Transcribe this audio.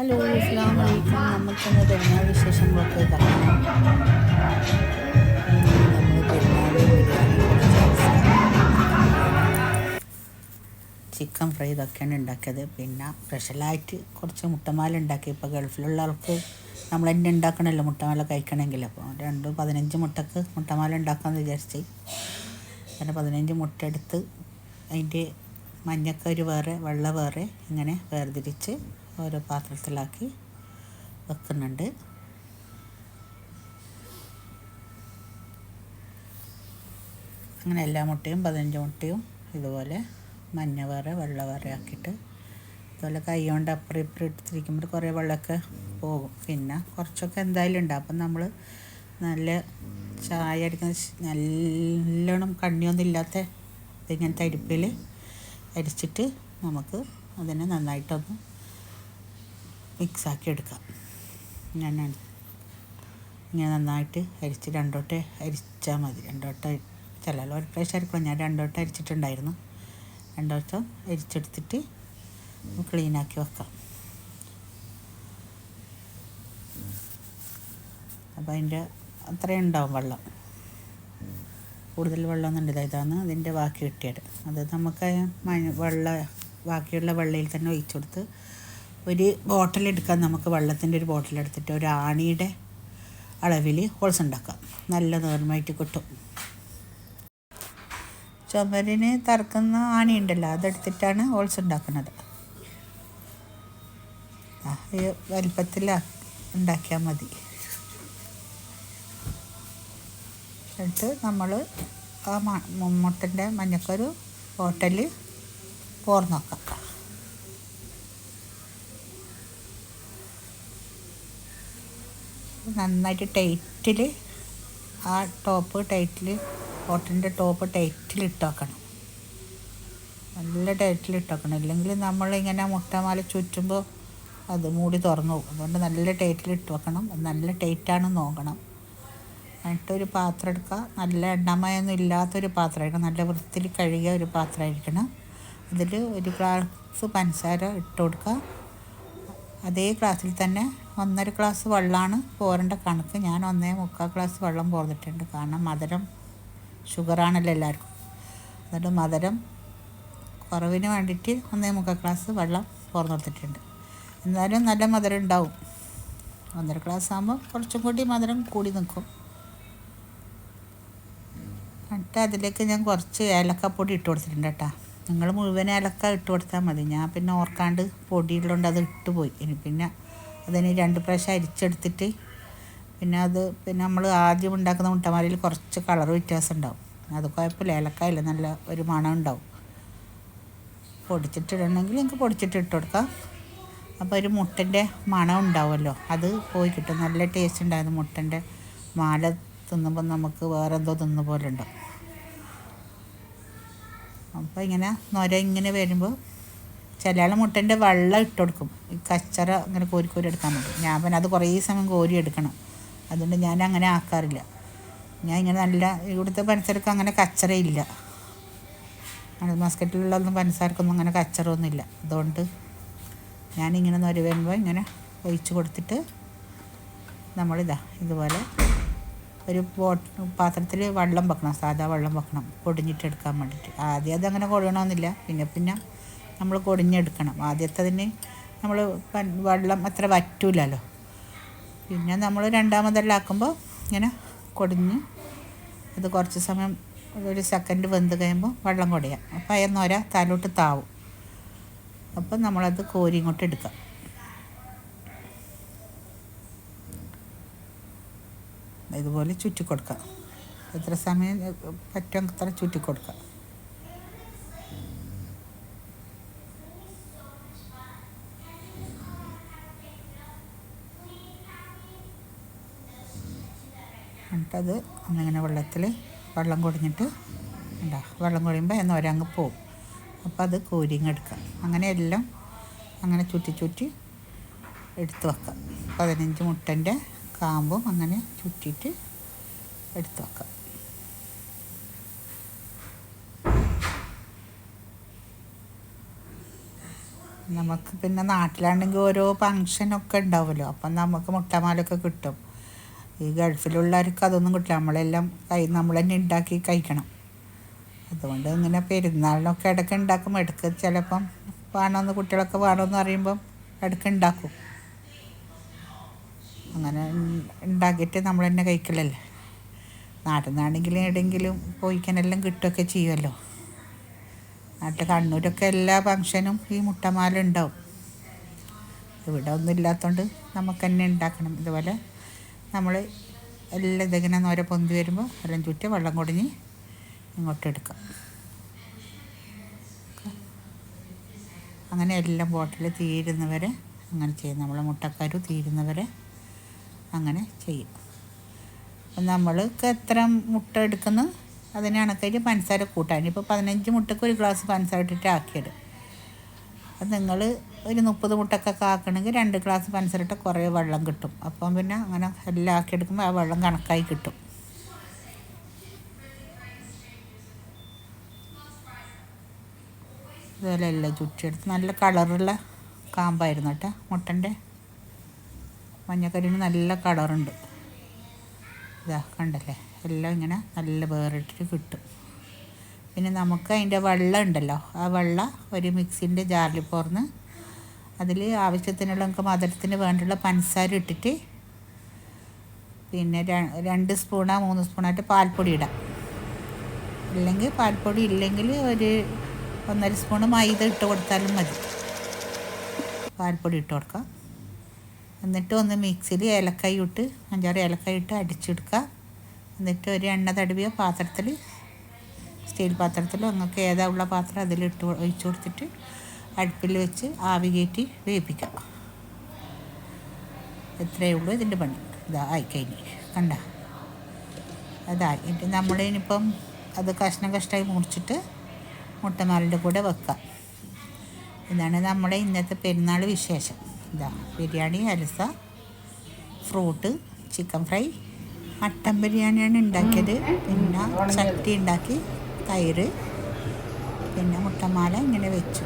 Hello അസ്സാം വലൈക്കും നമുക്കിന്ന് പെരുന്നാൾ വിശേഷങ്ങളൊക്കെ കാണാം ചിക്കൻ ഫ്രൈ ഇതൊക്കെയാണ് ഉണ്ടാക്കിയത്. പിന്നെ സ്പെഷ്യലായിട്ട് കുറച്ച് മുട്ടമാല ഉണ്ടാക്കി. ഇപ്പോൾ ഗൾഫിലുള്ളവർക്ക് നമ്മൾ തന്നെ ഉണ്ടാക്കണമല്ലോ മുട്ടമാല കഴിക്കണമെങ്കിൽ. അപ്പോൾ രണ്ട് പതിനഞ്ച് മുട്ടക്ക് മുട്ടമാല ഉണ്ടാക്കാമെന്ന് വിചാരിച്ച്. അങ്ങനെ പതിനഞ്ച് മുട്ട എടുത്ത് അതിന്റെ മഞ്ഞക്കരി വേറെ വെള്ള വേറെ ഇങ്ങനെ വേർതിരിച്ച് ഓരോ പാത്രത്തിലാക്കി വെക്കുന്നുണ്ട്. അങ്ങനെ എല്ലാ മുട്ടയും പതിനഞ്ച് മുട്ടയും ഇതുപോലെ മഞ്ഞ വേറെ വെള്ള വേറെ ആക്കിയിട്ട് ഇതുപോലെ കൈ കൊണ്ട് അപ്പുറം ഇപ്പുറം എടുത്തിരിക്കുമ്പോൾ കുറേ വെള്ളമൊക്കെ പോകും. പിന്നെ കുറച്ചൊക്കെ എന്തായാലും ഉണ്ട്. അപ്പം നമ്മൾ നല്ല ചായ അടിക്കുന്ന നല്ലോണം കണ്ണിയൊന്നും ഇല്ലാത്ത ഇതിങ്ങനത്തെ അരിപ്പിൽ അരിച്ചിട്ട് നമുക്ക് അതിനെ നന്നായിട്ടൊന്ന് മിക്സാക്കി എടുക്കാം ഞാൻ ഇങ്ങനെ നന്നായിട്ട് അരിച്ച് രണ്ടോട്ടെ അരിച്ചാൽ മതി. രണ്ടോട്ടെ ചിലല്ലോ ഒരു പ്രാവശ്യം അരിക്കണം ഞാൻ രണ്ടോട്ടെ അരിച്ചിട്ടുണ്ടായിരുന്നു. രണ്ടോട്ടം അരിച്ചെടുത്തിട്ട് ക്ലീനാക്കി വെക്കാം. അപ്പോൾ അതിന്റെ അത്രയും ഉണ്ടാവും വെള്ളം. കൂടുതൽ വെള്ളമൊന്നും ഉണ്ട് ഇതാണ് അതിന്റെ ബാക്കി കിട്ടിയത്. അത് നമുക്ക് വെള്ള ബാക്കിയുള്ള വെള്ളയിൽ തന്നെ ഒഴിച്ചു കൊടുത്ത് ഒരു ബോട്ടിൽ എടുക്കാം. നമുക്ക് വെള്ളത്തിന്റെ ഒരു ബോട്ടിൽ എടുത്തിട്ട് ഒരു ആണിയുടെ അളവിൽ ഹോൾസ് ഉണ്ടാക്കാം. നല്ല നേർമയായിട്ട് കിട്ടും. ചുമരിന് തറക്കുന്ന ആണി ഉണ്ടല്ലോ അതെടുത്തിട്ടാണ് ഹോൾസ് ഉണ്ടാക്കുന്നത്. ഈ ഉണ്ടാക്കിയാൽ മതി. എന്നിട്ട് നമ്മൾ ആ മുട്ടന്റെ മഞ്ഞക്കൊരു ഹോട്ടലിൽ പോർന്ന് നന്നായിട്ട് ടൈറ്റിൽ ആ ടോപ്പ് ടൈറ്റിൽ കോട്ടന്റെ ടോപ്പ് ടൈറ്റിൽ വെക്കണം നല്ല ടൈറ്റിൽ വെക്കണം ഇല്ലെങ്കിൽ നമ്മളിങ്ങനെ മുട്ടമാല ചുറ്റുമ്പോൾ അത് മൂടി തുറന്നു പോകും. അതുകൊണ്ട് നല്ല ടൈറ്റിൽ ഇട്ട് വെക്കണം. നല്ല ടൈറ്റാണെന്ന് നോക്കണം. എന്നിട്ടൊരു പാത്രം എടുക്കുക. നല്ല എണ്ണമയൊന്നും ഇല്ലാത്തൊരു പാത്രമായിരിക്കണം നല്ല വൃത്തിയിൽ കഴുകിയ ഒരു പാത്രമായിരിക്കണം അതിൽ ഒരു ഗ്ലാസ് പഞ്ചസാര ഇട്ട് കൊടുക്കുക. അതേ ഗ്ലാസ്സിൽ തന്നെ ഒന്നര ഗ്ലാസ് വെള്ളമാണ് പോരേണ്ട കണക്ക്. ഞാൻ ഒന്നേ മുക്കാൽ ഗ്ലാസ് വെള്ളം പോർന്നിട്ടുണ്ട്. കാരണം മധുരം ഷുഗറാണല്ലോ എല്ലാവർക്കും. എന്നിട്ട് മധുരം കുറവിന് വേണ്ടിയിട്ട് ഒന്നേ മുക്കാൽ ഗ്ലാസ് വെള്ളം പോർന്നെടുത്തിട്ടുണ്ട്. എന്നാലും നല്ല മധുരം ഉണ്ടാവും. ഒന്നര ഗ്ലാസ് ആകുമ്പോൾ കുറച്ചും കൂടി മധുരം കൂടി നിൽക്കും. എന്നിട്ട് അതിലേക്ക് ഞാൻ കുറച്ച് ഏലക്കപ്പൊടി ഇട്ട് കൊടുത്തിട്ടുണ്ട് കേട്ടോ. നിങ്ങൾ മുഴുവൻ ഏലക്ക ഇട്ട് കൊടുത്താൽ മതി. ഞാൻ പിന്നെ ഓർക്കാണ്ട് പൊടിയുള്ളതുകൊണ്ട് അത് ഇട്ടുപോയി ഇനി പിന്നെ അതിന് രണ്ട് പ്രാവശ്യം അരിച്ചെടുത്തിട്ട് പിന്നെ അത് പിന്നെ നമ്മൾ ആദ്യം ഉണ്ടാക്കുന്ന മുട്ടമാരിയിൽ കുറച്ച് കളർ വ്യത്യാസം ഉണ്ടാവും. അത് കുഴപ്പമില്ല ഏലക്കായില്ല നല്ല ഒരു മണം ഉണ്ടാവും. പൊടിച്ചിട്ടിടണമെങ്കിൽ നിങ്ങൾക്ക് പൊടിച്ചിട്ട് ഇട്ട് കൊടുക്കാം. അപ്പോൾ ഒരു മുട്ടന്റെ മണം ഉണ്ടാവുമല്ലോ അത് പോയി കിട്ടും. നല്ല ടേസ്റ്റ് ഉണ്ടായിരുന്നു മുട്ടന്റെ മാല തിന്നുമ്പോൾ നമുക്ക് വേറെ എന്തോ തിന്ന പോലെ ഉണ്ടാവും അപ്പോൾ ഇങ്ങനെ നൊര ഇങ്ങനെ വരുമ്പോൾ ചില ആൾ മുട്ടന്റെ വെള്ളം ഇട്ട് കൊടുക്കും ഈ കച്ചറ ഇങ്ങനെ കോരി കോരി എടുക്കാൻ പറ്റും ഞാൻ പിന്നെ അത് കുറേ സമയം കോരി എടുക്കണം. അതുകൊണ്ട് ഞാൻ അങ്ങനെ ആക്കാറില്ല. ഞാൻ ഇങ്ങനെ നല്ല ഇവിടുത്തെ പഞ്ചസാരക്ക് അങ്ങനെ കച്ചറയില്ല. മാസ്കറ്റിലുള്ളതൊന്നും പഞ്ചസാരക്കൊന്നും അങ്ങനെ കച്ചറൊന്നുമില്ല അതുകൊണ്ട് ഞാനിങ്ങനെ നൊരു വരുമ്പോൾ ഇങ്ങനെ ഒഴിച്ച് കൊടുത്തിട്ട് നമ്മളിതാ ഇതുപോലെ ഒരു ബോട്ട് പാത്രത്തിൽ വെള്ളം വെക്കണം. സാധാ വെള്ളം വെക്കണം. പൊടിഞ്ഞിട്ട് എടുക്കാൻ വേണ്ടിയിട്ട്. ആദ്യം അതങ്ങനെ കൊഴണമെന്നില്ല പിന്നെ പിന്നെ നമ്മൾ കൊടിഞ്ഞെടുക്കണം. ആദ്യത്തതിന് നമ്മൾ വെള്ളം അത്ര വറ്റൂലല്ലോ. പിന്നെ നമ്മൾ രണ്ടാമതെല്ലാം ആക്കുമ്പോൾ ഇങ്ങനെ കൊടിഞ്ഞ് അത് കുറച്ച് സമയം ഒരു സെക്കൻഡ് വെന്ത് കഴിയുമ്പോൾ വെള്ളം കുടയാം. അപ്പോൾ അയന്നോര തലോട്ട് താവും. അപ്പം നമ്മളത് കോരി ഇങ്ങോട്ട് എടുക്കാം. ഇതുപോലെ ചുറ്റിക്കൊടുക്കാം. എത്ര സമയം പറ്റും അത്ര ചുറ്റി എന്നിട്ടത് ഒന്നിങ്ങനെ വെള്ളത്തിൽ വെള്ളം കുടിഞ്ഞിട്ട് ഉണ്ടാ വെള്ളം കുടിയുമ്പോൾ എന്നാൽ ഒരങ്ങ് പോവും. അപ്പോൾ അത് കോരിങ്ങെടുക്കാം അങ്ങനെ എല്ലാം അങ്ങനെ ചുറ്റി ചുറ്റി എടുത്ത് വെക്കാം പതിനഞ്ച് മുട്ടന്റെ കാമ്പും അങ്ങനെ ചുറ്റിയിട്ട് എടുത്ത് വെക്കാം നമുക്ക് പിന്നെ നാട്ടിലാണെങ്കിൽ ഓരോ ഫങ്ഷനൊക്കെ ഉണ്ടാവുമല്ലോ. അപ്പം നമുക്ക് മുട്ടമാലൊക്കെ കിട്ടും. ഈ ഗൾഫിലുള്ളവർക്ക് അതൊന്നും കിട്ടില്ല. നമ്മളെല്ലാം കൈ നമ്മൾ തന്നെ ഉണ്ടാക്കി കഴിക്കണം. അതുകൊണ്ട് ഇങ്ങനെ പെരുന്നാളിനൊക്കെ ഇടയ്ക്ക് ഉണ്ടാക്കും ഇടയ്ക്ക് ചിലപ്പം വേണമെന്ന് കുട്ടികളൊക്കെ വേണമെന്ന് പറയുമ്പം ഇടയ്ക്ക് ഉണ്ടാക്കും അങ്ങനെ ഉണ്ടാക്കിയിട്ട് നമ്മൾ തന്നെ കഴിക്കലല്ലേ. നാട്ടിൽ നിന്നാണെങ്കിലും എവിടെയെങ്കിലും പോയിക്കാനെല്ലാം കിട്ടുകയൊക്കെ ചെയ്യുമല്ലോ നാട്ടിൽ കണ്ണൂരൊക്കെ എല്ലാ ഫങ്ഷനും ഈ മുട്ടമാല ഉണ്ടാവും ഇവിടെ ഒന്നും ഇല്ലാത്തതുകൊണ്ട് നമുക്ക് തന്നെ ഉണ്ടാക്കണം ഇതുപോലെ നമ്മൾ എല്ലാം ഇതിങ്ങനെ നോര പൊന്തി വരുമ്പോൾ എല്ലാം ചുറ്റി വെള്ളം കുടിഞ്ഞ് ഇങ്ങോട്ട് എടുക്കാം. അങ്ങനെ എല്ലാം ബോട്ടിൽ തീരുന്നവരെ അങ്ങനെ ചെയ്യും. നമ്മൾ മുട്ടക്കരു തീരുന്നവരെ അങ്ങനെ ചെയ്യും. നമ്മൾക്ക് എത്ര മുട്ട എടുക്കുന്നു അതിന് കണക്കായിട്ട് പഞ്ചസാര കൂട്ടാൻ ഇപ്പോൾ പതിനഞ്ച് മുട്ടക്ക് ഒരു ഗ്ലാസ് പഞ്ചസാര ഇട്ടിട്ട് ആക്കിയിടും അപ്പം നിങ്ങൾ ഒരു മുപ്പത് മുട്ടക്കൊക്കെ ആക്കണമെങ്കിൽ രണ്ട് ഗ്ലാസ് പഞ്ചസാര കുറേ വെള്ളം കിട്ടും. അപ്പം പിന്നെ അങ്ങനെ എല്ലാം ആക്കി ആക്കിയെടുക്കുമ്പോൾ ആ വെള്ളം കണക്കായി കിട്ടും. ഇതുപോലെ എല്ലാം ചുറ്റിയെടുത്ത് നല്ല കളറുള്ള കാമ്പായിരുന്നു കേട്ടോ മുട്ടന്റെ. മഞ്ഞക്കരിന് നല്ല കളറുണ്ട്. ഇതാ കണ്ടല്ലേ? എല്ലാം ഇങ്ങനെ നല്ല വേറിട്ടിട്ട് കിട്ടും. പിന്നെ നമുക്ക് അതിന്റെ വെള്ളം ഉണ്ടല്ലോ. ആ വെള്ളം ഒരു മിക്സിന്റെ ജാറിൽ പോർന്ന് അതിൽ ആവശ്യത്തിനുള്ള നമുക്ക് മധുരത്തിന് വേണ്ടിയുള്ള പഞ്ചസാര ഇട്ടിട്ട് പിന്നെ രണ്ട് സ്പൂണോ മൂന്ന് സ്പൂണായിട്ട് പാൽപ്പൊടി ഇടാം. അല്ലെങ്കിൽ പാൽപ്പൊടി ഇല്ലെങ്കിൽ ഒരു ഒന്നര സ്പൂണ് മൈദ ഇട്ട് കൊടുത്താലും മതി. പാൽപ്പൊടി ഇട്ട് കൊടുക്കാം. എന്നിട്ട് ഒന്ന് മിക്സിയിൽ ഏലക്കായി ഇട്ട് അഞ്ചാറ് ഏലക്കായി ഇട്ട് അടിച്ചെടുക്കുക എന്നിട്ട് ഒരു എണ്ണ തടവിയ പാത്രത്തിൽ സ്റ്റീൽ പാത്രത്തിലോ നിങ്ങൾക്ക് ഏതാ ഉള്ള പാത്രം അതിലിട്ട് ഒഴിച്ചു കൊടുത്തിട്ട് അടുപ്പിൽ വെച്ച് ആവി കയറ്റി വേവിപ്പിക്കാം. എത്രയേ ഉള്ളൂ ഇതിന്റെ പണി. ഇതാ ആയിക്കഴിഞ്ഞ്. കണ്ട? അതായി. എന്നിട്ട് നമ്മളിനിപ്പം അത് കഷ്ണം കഷ്ണമായി മുറിച്ചിട്ട് മുട്ടമാലിന്റെ കൂടെ വെക്കാം. ഇതാണ് നമ്മുടെ ഇന്നത്തെ പെരുന്നാൾ വിശേഷം. ഇതാ ബിരിയാണി അലസ ഫ്രൂട്ട് ചിക്കൻ ഫ്രൈ മട്ടൻ ബിരിയാണിയാണ് ഉണ്ടാക്കിയത്. പിന്നെ ചട്ടി ഉണ്ടാക്കി തൈര് പിന്നെ മുട്ടമാല ഇങ്ങനെ വെച്ചു.